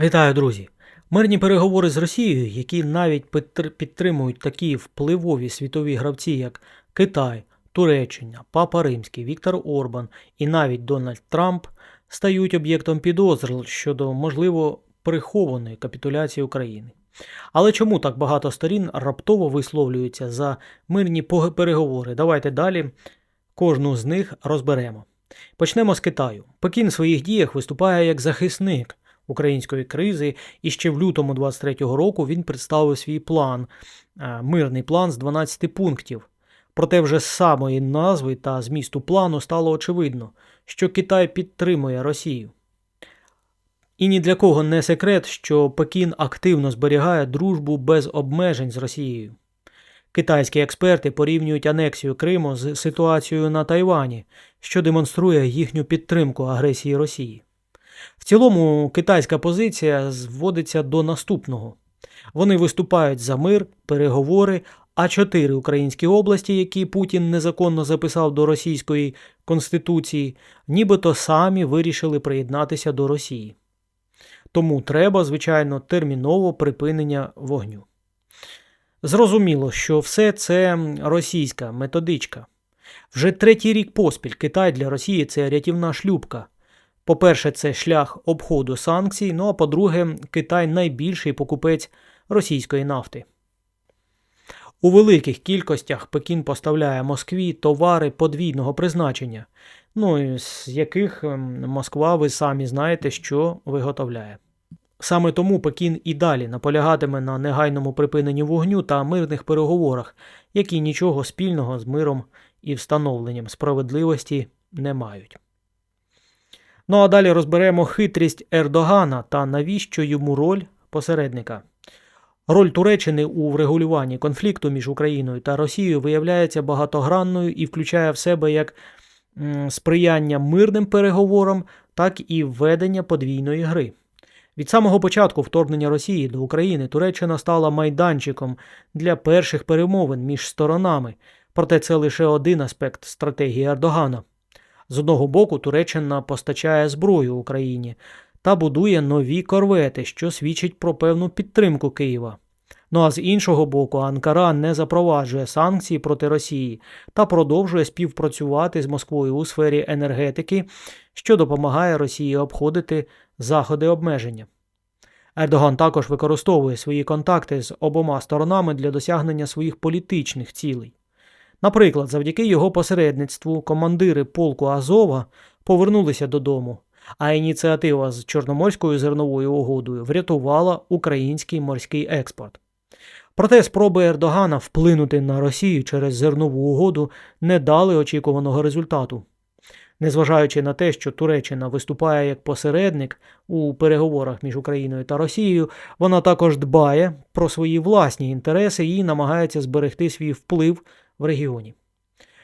Вітаю, друзі! Мирні переговори з Росією, які навіть підтримують такі впливові світові гравці, як Китай, Туреччина, Папа Римський, Віктор Орбан і навіть Дональд Трамп, стають об'єктом підозр щодо можливо прихованої капітуляції України. Але чому так багато сторін раптово висловлюються за мирні переговори? Давайте далі кожну з них розберемо. Почнемо з Китаю. Пекін в своїх діях виступає як захисник української кризи, і ще в лютому 23-го року він представив свій план, е, мирний план з 12 пунктів. Проте вже з самої назви та змісту плану стало очевидно, що Китай підтримує Росію. І ні для кого не секрет, що Пекін активно зберігає дружбу без обмежень з Росією. Китайські експерти порівнюють анексію Криму з ситуацією на Тайвані, що демонструє їхню підтримку агресії Росії. В цілому, китайська позиція зводиться до наступного: вони виступають за мир, переговори, а чотири українські області, які Путін незаконно записав до російської конституції, нібито самі вирішили приєднатися до Росії. Тому треба, звичайно, терміново припинення вогню. Зрозуміло, що все це російська методичка. Вже третій рік поспіль Китай для Росії це рятівна шлюбка. По-перше, це шлях обходу санкцій, ну а по-друге, Китай найбільший покупець російської нафти. У великих кількостях Пекін поставляє Москві товари подвійного призначення, ну з яких ем, Москва, ви самі знаєте, що виготовляє. Саме тому Пекін і далі наполягатиме на негайному припиненні вогню та мирних переговорах, які нічого спільного з миром і встановленням справедливості не мають. Ну а далі розберемо хитрість Ердогана та навіщо йому роль посередника. Роль Туреччини у врегулюванні конфлікту між Україною та Росією виявляється багатогранною і включає в себе як сприяння мирним переговорам, так і введення подвійної гри. Від самого початку вторгнення Росії до України Туреччина стала майданчиком для перших перемовин між сторонами, проте це лише один аспект стратегії Ердогана. З одного боку, Туреччина постачає зброю Україні та будує нові корвети, що свідчить про певну підтримку Києва. Ну а з іншого боку, Анкара не запроваджує санкції проти Росії та продовжує співпрацювати з Москвою у сфері енергетики, що допомагає Росії обходити заходи обмеження. Ердоган також використовує свої контакти з обома сторонами для досягнення своїх політичних цілей. Наприклад, завдяки його посередництву командири полку Азова повернулися додому, а ініціатива з Чорноморською зерновою угодою врятувала український морський експорт. Проте спроби Ердогана вплинути на Росію через зернову угоду не дали очікуваного результату. Незважаючи на те, що Туреччина виступає як посередник у переговорах між Україною та Росією, вона також дбає про свої власні інтереси і намагається зберегти свій вплив в регіоні.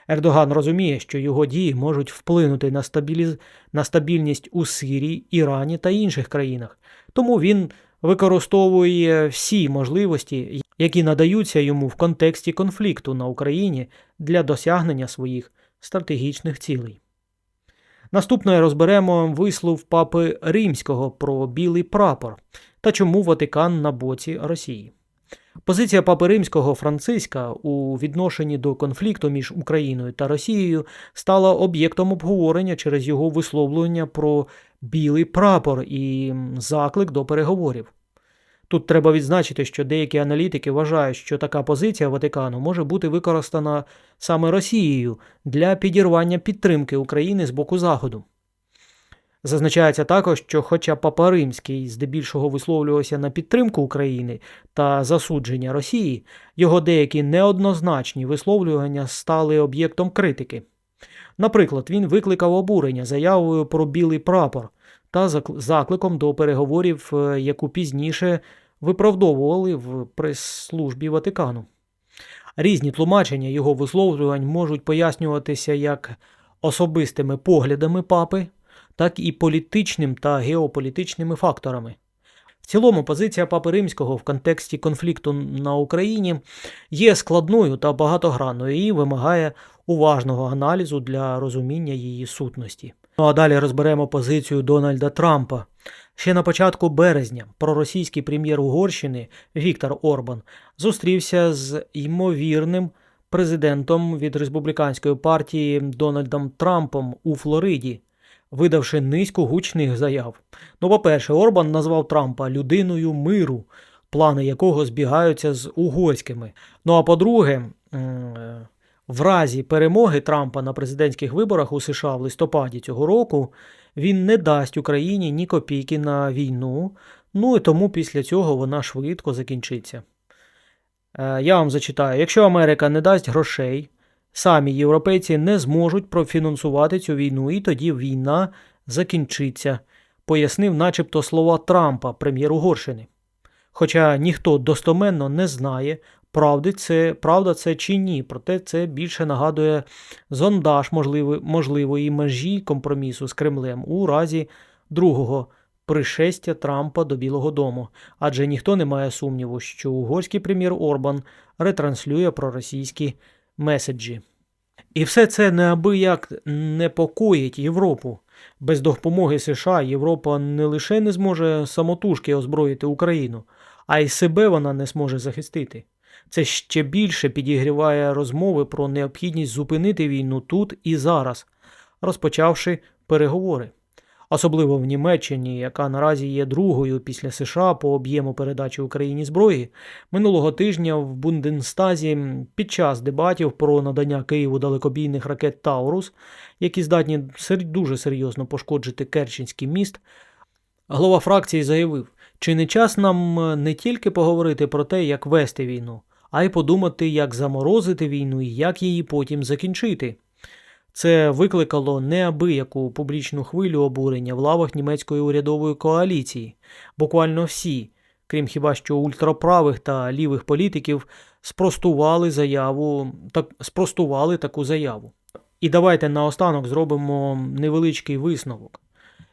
Ердоган розуміє, що його дії можуть вплинути на, стабіліз... на стабільність у Сирії, Ірані та інших країнах, тому він використовує всі можливості, які надаються йому в контексті конфлікту на Україні для досягнення своїх стратегічних цілей. Наступне розберемо вислов папи Римського про білий прапор та чому Ватикан на боці Росії. Позиція папи Римського Франциска у відношенні до конфлікту між Україною та Росією стала об'єктом обговорення через його висловлення про білий прапор і заклик до переговорів. Тут треба відзначити, що деякі аналітики вважають, що така позиція Ватикану може бути використана саме Росією для підірвання підтримки України з боку Заходу. Зазначається також, що хоча Папа Римський здебільшого висловлювався на підтримку України та засудження Росії, його деякі неоднозначні висловлювання стали об'єктом критики. Наприклад, він викликав обурення заявою про білий прапор та закликом до переговорів, е, яку пізніше виправдовували в прес-службі Ватикану. Різні тлумачення його висловлювань можуть пояснюватися як особистими поглядами папи, так і політичним та геополітичними факторами. В цілому, позиція Папи Римського в контексті конфлікту на Україні є складною та багатогранною і вимагає уважного аналізу для розуміння її сутності. Ну а далі розберемо позицію Дональда Трампа Ще на початку березня проросійський прем'єр Угорщини Віктор Орбан зустрівся з ймовірним президентом від республіканської партії Дональдом Трампом у Флориді, видавши низку гучних заяв. Ну, по-перше, Орбан назвав Трампа людиною миру, плани якого збігаються з угорськими. Ну а по-друге, в разі перемоги Трампа на президентських виборах у США в листопаді цього року він не дасть Україні ні копійки на війну, ну і тому після цього вона швидко закінчиться. Е, Я вам зачитаю: якщо Америка не дасть грошей, самі європейці не зможуть профінансувати цю війну, і тоді війна закінчиться, пояснив начебто слова Трампа, прем'єр Угорщини. Хоча ніхто достоменно не знає, правди це, правда це чи ні, проте це більше нагадує зондаж можливо, можливої межі компромісу з Кремлем у разі другого пришестя Трампа до Білого Дому, адже ніхто не має сумніву, що угорський прем'єр Орбан ретранслює проросійські меседжі. І все це неабияк непокоїть Європу. Без допомоги США Європа не лише не зможе самотужки озброїти Україну, а й себе вона не зможе захистити. Це ще більше підігріває розмови про необхідність зупинити війну тут і зараз, розпочавши переговори. Особливо в Німеччині, яка наразі є другою після США по об'єму передачі Україні зброї, минулого тижня в Бунденстазі під час дебатів про надання Києву далекобійних ракет Таурус, які здатні дуже серйозно пошкоджити Керченський міст, голова фракції заявив, чи не час нам е, не тільки поговорити про те, як вести війну, а й подумати, як заморозити війну і як її потім закінчити. Це викликало неабияку публічну хвилю обурення в лавах німецької урядової коаліції. Буквально всі, крім хіба що ультраправих та лівих політиків, спростували заяву, так, спростували таку заяву. І давайте наостанок зробимо невеличкий висновок.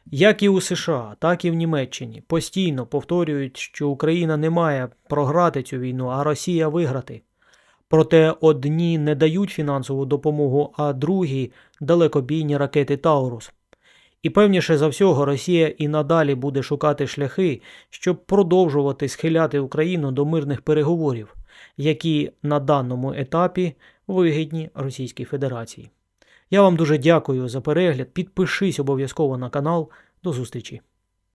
Як і у США, так і в Німеччині постійно повторюють, що Україна не має програти цю війну, а Росія виграти. Проте одні не дають фінансову допомогу, а другі далекобійні ракети Таурус. І певніше за всього, Росія і надалі буде шукати шляхи, щоб продовжувати схиляти Україну до мирних переговорів, які на даному етапі вигідні Російській Федерації. Я вам дуже дякую за перегляд. Підпишись обов'язково на канал. До зустрічі!